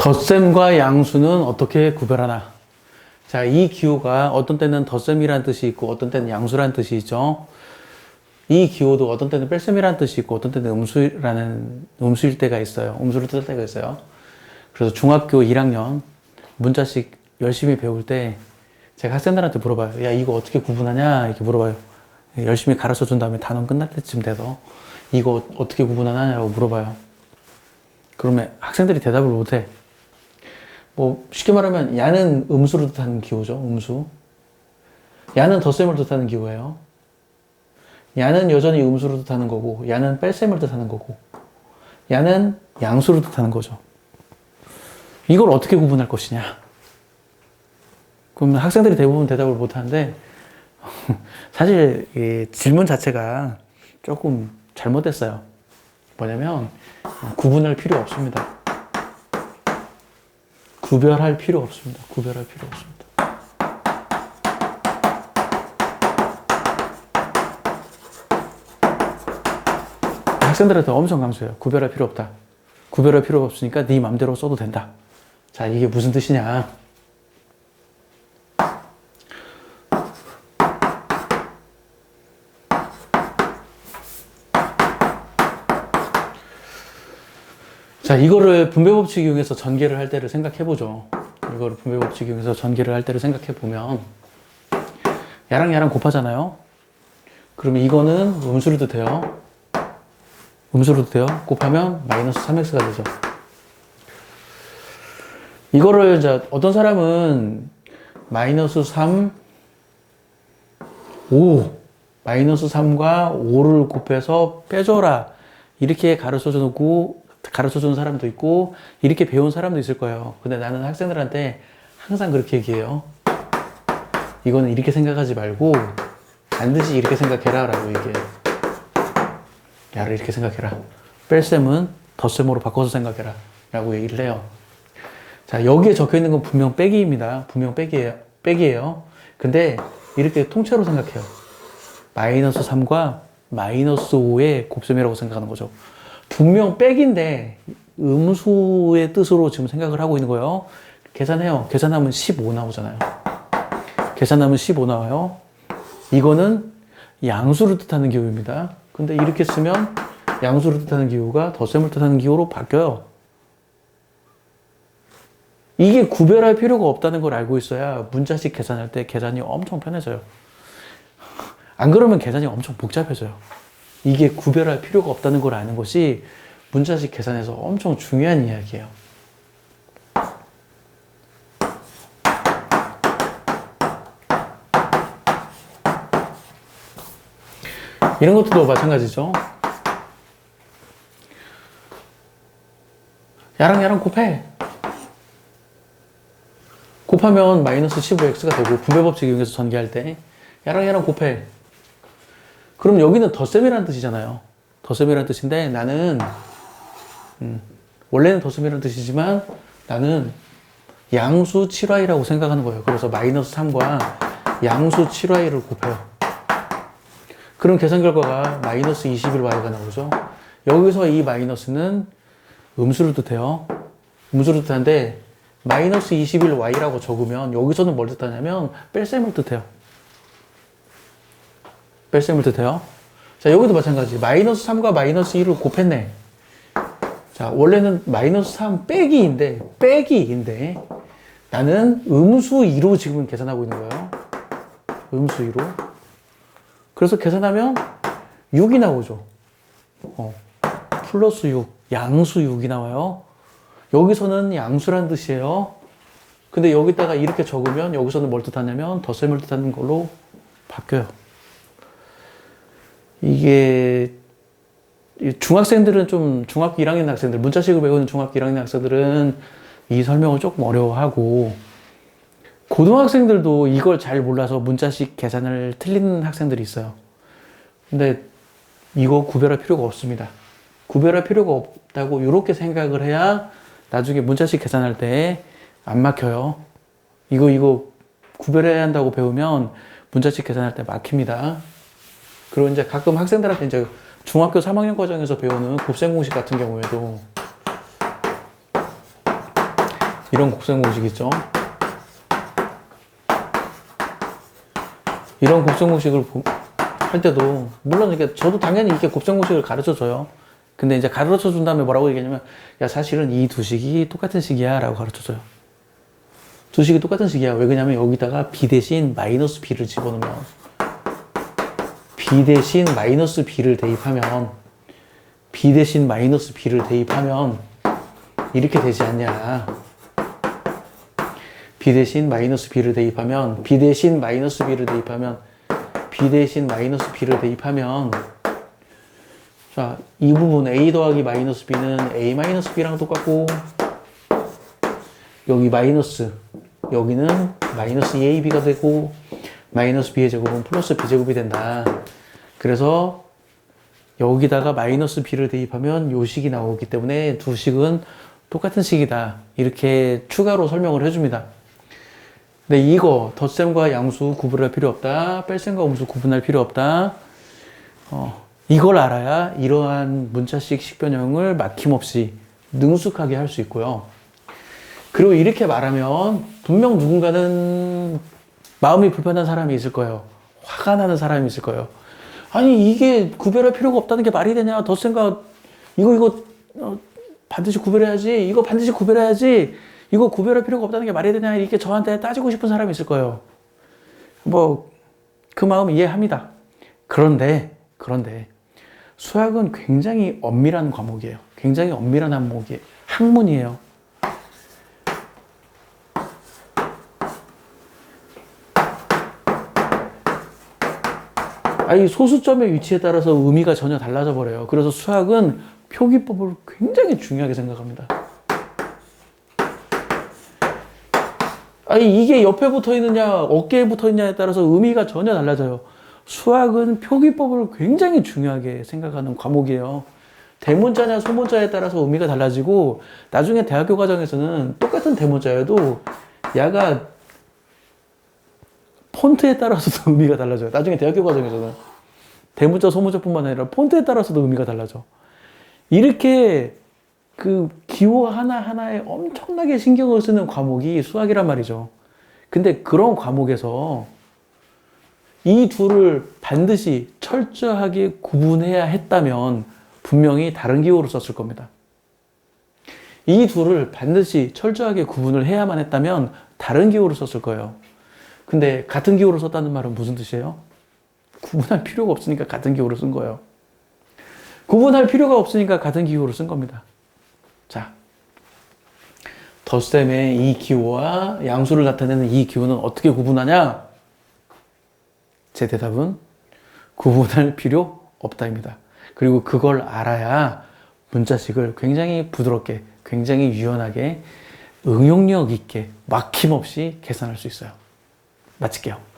덧셈과 양수는 어떻게 구별하나? 자, 이 기호가 어떤 때는 덧셈이라는 뜻이 있고 어떤 때는 양수라는 뜻이 있죠. 이 기호도 어떤 때는 뺄셈이라는 뜻이 있고 어떤 때는 음수라는 음수일 때가 있어요. 음수를 뜻할 때가 있어요. 그래서 중학교 1학년 문자식 열심히 배울 때 제가 학생들한테 물어봐요. 야, 이거 어떻게 구분하냐? 이렇게 물어봐요. 열심히 가르쳐 준 다음에 단원 끝날 때쯤 돼서 이거 어떻게 구분하냐고 물어봐요. 그러면 학생들이 대답을 못 해. 뭐 쉽게 말하면 야는 음수를 뜻하는 기호죠. 음수. 야는 덧셈을 뜻하는 기호예요. 야는 여전히 음수를 뜻하는 거고 야는 뺄셈을 뜻하는 거고 야는 양수를 뜻하는 거죠. 이걸 어떻게 구분할 것이냐? 그러면 학생들이 대부분 대답을 못 하는데 사실 이 질문 자체가 조금 잘못됐어요. 뭐냐면 구분할 필요 없습니다. 구별할 필요 없습니다. 구별할 필요 없습니다. 학생들한테 엄청 강조해요. 구별할 필요 없다. 구별할 필요 없으니까 네 맘대로 써도 된다. 자, 이게 무슨 뜻이냐? 자, 이거를 분배 법칙 이용해서 전개를 할 때를 생각해 보죠. 이거를 분배 법칙 이용해서 전개를 할 때를 생각해 보면 야랑 야랑 곱하잖아요. 그러면 이거는 음수를 뜻해요. 음수를 뜻해요. 곱하면 마이너스 3x가 되죠. 이거를 이제 어떤 사람은 마이너스 3, 5, 마이너스 3과 5를 곱해서 빼줘라. 이렇게 가르쳐 주고 가르쳐 주는 사람도 있고 이렇게 배운 사람도 있을 거예요. 근데 나는 학생들한테 항상 그렇게 얘기해요. 이거는 이렇게 생각하지 말고 반드시 이렇게 생각해라 라고 얘기해요. 야를 이렇게 생각해라. 뺄셈은 덧셈으로 바꿔서 생각해라. 라고 얘기를 해요. 자, 여기에 적혀 있는 건 분명 빼기입니다. 분명 빼기예요. 빼기예요. 근데 이렇게 통째로 생각해요. 마이너스 3과 마이너스 5의 곱셈이라고 생각하는 거죠. 분명 빼기인데 음수의 뜻으로 지금 생각을 하고 있는 거예요. 계산해요. 계산하면 15 나오잖아요. 계산하면 15 나와요. 이거는 양수를 뜻하는 기호입니다. 근데 이렇게 쓰면 양수를 뜻하는 기호가 덧셈을 뜻하는 기호로 바뀌어요. 이게 구별할 필요가 없다는 걸 알고 있어야 문자식 계산할 때 계산이 엄청 편해져요. 안 그러면 계산이 엄청 복잡해져요. 이게 구별할 필요가 없다는 걸 아는 것이 문자식 계산에서 엄청 중요한 이야기예요. 이런 것도 마찬가지죠. 야랑 야랑 곱해. 곱하면 마이너스 15x가 되고 분배법칙 이용해서 전개할 때 야랑 야랑 곱해. 그럼 여기는 덧셈이라는 뜻이잖아요. 덧셈이라는 뜻인데 나는 음, 원래는 덧셈이라는 뜻이지만 나는 양수 7y라고 생각하는 거예요. 그래서 마이너스 3과 양수 7y를 곱해요. 그럼 계산 결과가 마이너스 21y가 나오죠. 여기서 이 마이너스는 음수를 뜻해요. 음수를 뜻하는데 마이너스 21y라고 적으면 여기서는 뭘 뜻하냐면 뺄셈을 뜻해요. 뺄셈을 뜻해요. 자, 여기도 마찬가지. 마이너스 3과 마이너스 1을 곱했네. 자, 원래는 마이너스 3 빼기 인데, 빼기 인데, 나는 음수 2로 지금 계산하고 있는 거예요. 음수 2로. 그래서 계산하면 6이 나오죠. 어, 플러스 6, 양수 6이 나와요. 여기서는 양수란 뜻이에요. 근데 여기다가 이렇게 적으면 여기서는 뭘 뜻하냐면 덧셈을 뜻하는 걸로 바뀌어요. 이게 중학생들은 좀 중학교 1학년 학생들 문자식을 배우는 중학교 1학년 학생들은 이 설명을 조금 어려워하고 고등학생들도 이걸 잘 몰라서 문자식 계산을 틀리는 학생들이 있어요. 근데 이거 구별할 필요가 없습니다. 구별할 필요가 없다고 이렇게 생각을 해야 나중에 문자식 계산할 때 안 막혀요. 이거 이거 구별해야 한다고 배우면 문자식 계산할 때 막힙니다. 그리고 이제 가끔 학생들한테 이제 중학교 3학년 과정에서 배우는 곱셈 공식 같은 경우에도 이런 곱셈 공식 있죠? 이런 곱셈 공식을 보- 할 때도 물론 이게 저도 당연히 이렇게 곱셈 공식을 가르쳐 줘요. 근데 이제 가르쳐 준 다음에 뭐라고 얘기하냐면 야 사실은 이 두 식이 똑같은 식이야라고 가르쳐 줘요. 두 식이 똑같은 식이야. 왜 그러냐면 여기다가 b 대신 마이너스 b를 집어넣으면 b 대신 마이너스 b를 대입하면 b 대신 마이너스 b를 대입하면 이렇게 되지 않냐. b 대신 마이너스 b를 대입하면 b 대신 마이너스 b를 대입하면 b 대신 마이너스 b를 대입하면 자, 이 부분 a 더하기 마이너스 b는 a 마이너스 b랑 똑같고 여기 마이너스 여기는 마이너스 2ab가 되고 마이너스 b의 제곱은 플러스 b제곱이 된다. 그래서 여기다가 마이너스 b를 대입하면 요 식이 나오기 때문에 두 식은 똑같은 식이다. 이렇게 추가로 설명을 해줍니다. 근데 이거 덧셈과 양수 구분할 필요 없다. 뺄셈과 음수 구분할 필요 없다. 어, 이걸 알아야 이러한 문자식 식변형을 막힘없이 능숙하게 할 수 있고요. 그리고 이렇게 말하면 분명 누군가는 마음이 불편한 사람이 있을 거예요. 화가 나는 사람이 있을 거예요. 아니 이게 구별할 필요가 없다는 게 말이 되냐? 덧셈과 이거 이거 어, 반드시 구별해야지. 이거 반드시 구별해야지. 이거 구별할 필요가 없다는 게 말이 되냐? 이렇게 저한테 따지고 싶은 사람이 있을 거예요. 뭐 그 마음 이해합니다. 그런데 그런데 수학은 굉장히 엄밀한 과목이에요. 굉장히 엄밀한 항목이에요. 학문이에요. 아니 소수점의 위치에 따라서 의미가 전혀 달라져 버려요. 그래서 수학은 표기법을 굉장히 중요하게 생각합니다. 아니 이게 옆에 붙어 있느냐 어깨에 붙어 있냐에 따라서 의미가 전혀 달라져요. 수학은 표기법을 굉장히 중요하게 생각하는 과목이에요. 대문자냐 소문자에 따라서 의미가 달라지고 나중에 대학교 과정에서는 똑같은 대문자여도 야가 폰트에 따라서도 의미가 달라져요. 나중에 대학교 과정에서는 대문자 소문자뿐만 아니라 폰트에 따라서도 의미가 달라져. 이렇게 그 기호 하나하나에 엄청나게 신경을 쓰는 과목이 수학이란 말이죠. 근데 그런 과목에서 이 둘을 반드시 철저하게 구분해야 했다면 분명히 다른 기호로 썼을 겁니다. 이 둘을 반드시 철저하게 구분을 해야만 했다면 다른 기호로 썼을 거예요. 근데 같은 기호로 썼다는 말은 무슨 뜻이에요? 구분할 필요가 없으니까 같은 기호로 쓴 거예요. 구분할 필요가 없으니까 같은 기호로 쓴 겁니다. 자, 덧셈의 이 기호와 양수를 나타내는 이 기호는 어떻게 구분하냐? 제 대답은 구분할 필요 없다입니다. 그리고 그걸 알아야 문자식을 굉장히 부드럽게, 굉장히 유연하게, 응용력 있게, 막힘없이 계산할 수 있어요. 마칠게요.